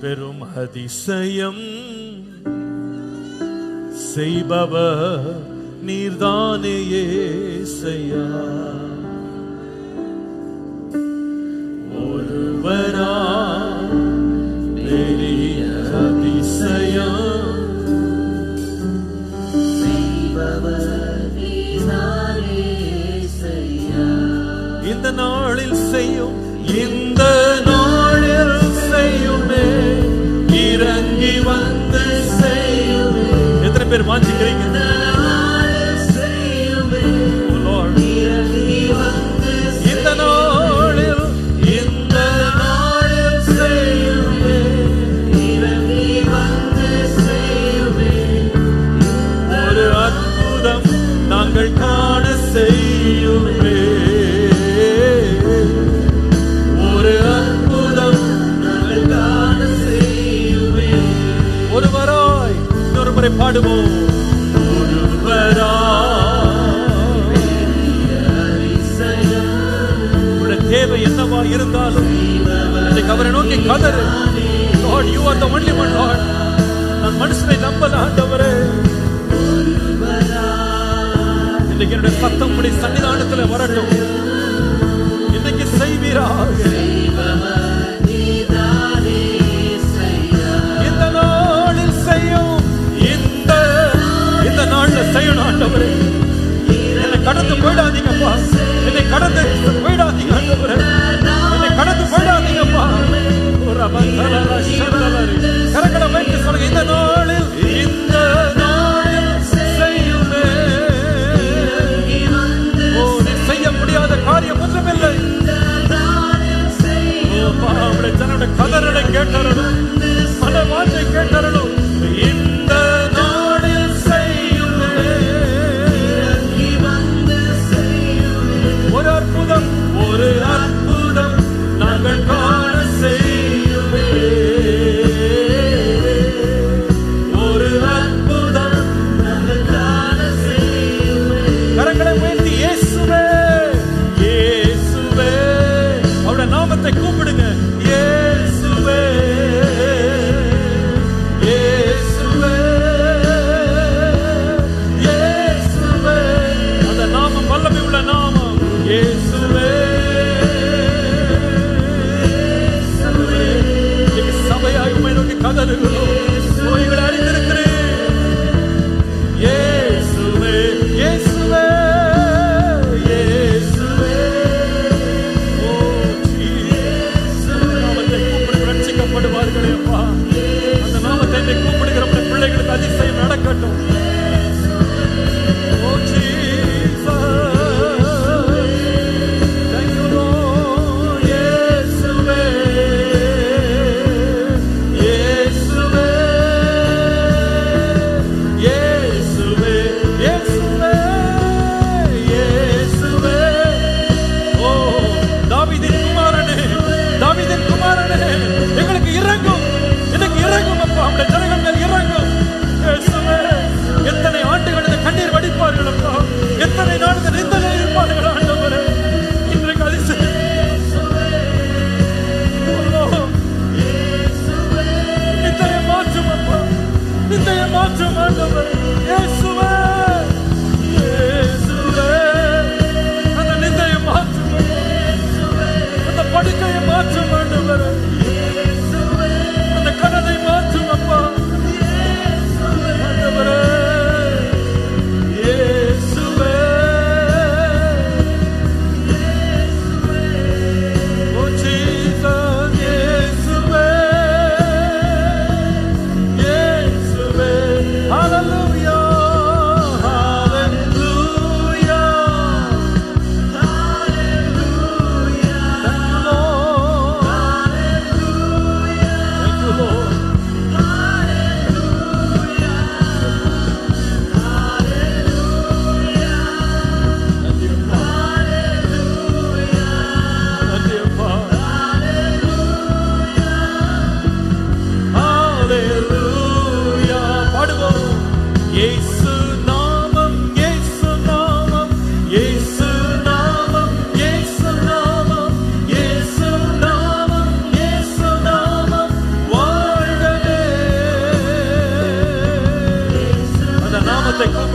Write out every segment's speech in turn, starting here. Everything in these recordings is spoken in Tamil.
பெரும் அதிசயம். செய்பவர் நீர்தானே செய்யா ஒருவரா பெரிய அதிசயம். இந்த நாளில் செய்யும் இந்த பேர் வாஞ்சிக்கிறீங்க பாடுவோம் தேவை என்னவா இருந்தாலும் அவரை நோக்கி கதறு Lord, you are the only one, Lord. நான் மனுஷனை நம்பல ஆண்டவரே இன்னைக்கு என்னுடைய சத்தம் உடைய சன்னிதானத்துல வரட்டும் இன்னைக்கு செய்வீராக ஆண்டவரே. என்னை கடந்து போயிடாதீங்கப்பா. என்னை கடந்து போயிடாதீங்க ஆண்டவரே. என்னை கடந்து போயிடாதீங்கப்பா. கரங்களை வைத்து சொல்லுங்க இந்த நாளில் இந்த நாளில் செய்யுமே. செய்ய முடியாத காரியம் ஒன்றுமில்லை. அவருடைய தன்னுடைய கதறலை கேட்டார்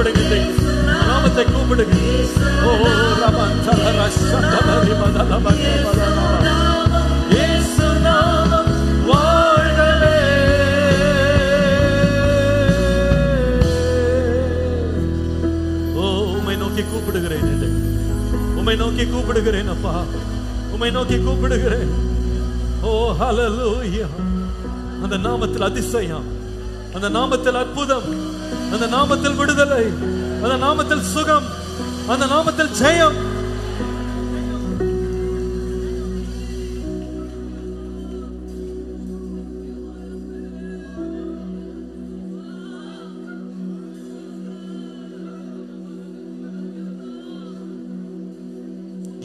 கூப்பிடுங்க நாமத்தை கூப்பிடுங்க ஓ ரமன் சலரஷமரி மதலமரி இயேசு நாமம் வாழ்கவே. ஓ உம்மை நோக்கி கூப்பிடுகிறேன் இல்லை உம்மை நோக்கி கூப்பிடுகிறேன் அப்பா. உம்மை நோக்கி கூப்பிடுகிறேன். ஓ ஹலலூயா அந்த நாமத்தில் அதிசயம். அந்த நாமத்தில் அற்புதம். அந்த நாமத்தில் விடுதலை அந்த நாமத்தில் சுகம் அந்த நாமத்தில் ஜெயம்.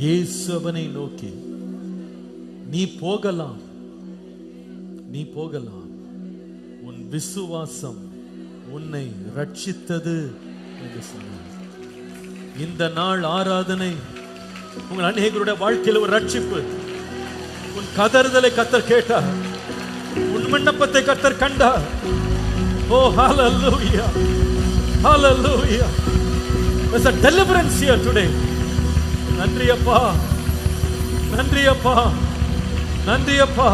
இயேசுவனை நோக்கி நீ போகலாம் நீ போகலாம். உன் விசுவாசம் உன்னை ரட்சித்தது என்று சொன்னார். இந்த நாள் ஆராதனை உங்கள் அநேகருடைய வாழ்க்கையில் ஒரு ரட்சிப்பு உன் கதறுதலை கத்தர் கேட்டார். உன் விண்ணப்பத்தை கத்தர் கண்டார். ஓ ஹalleluya ஹalleluya there's a deliverance here today. நன்றி அப்பா நன்றி அப்பா நன்றி அப்பா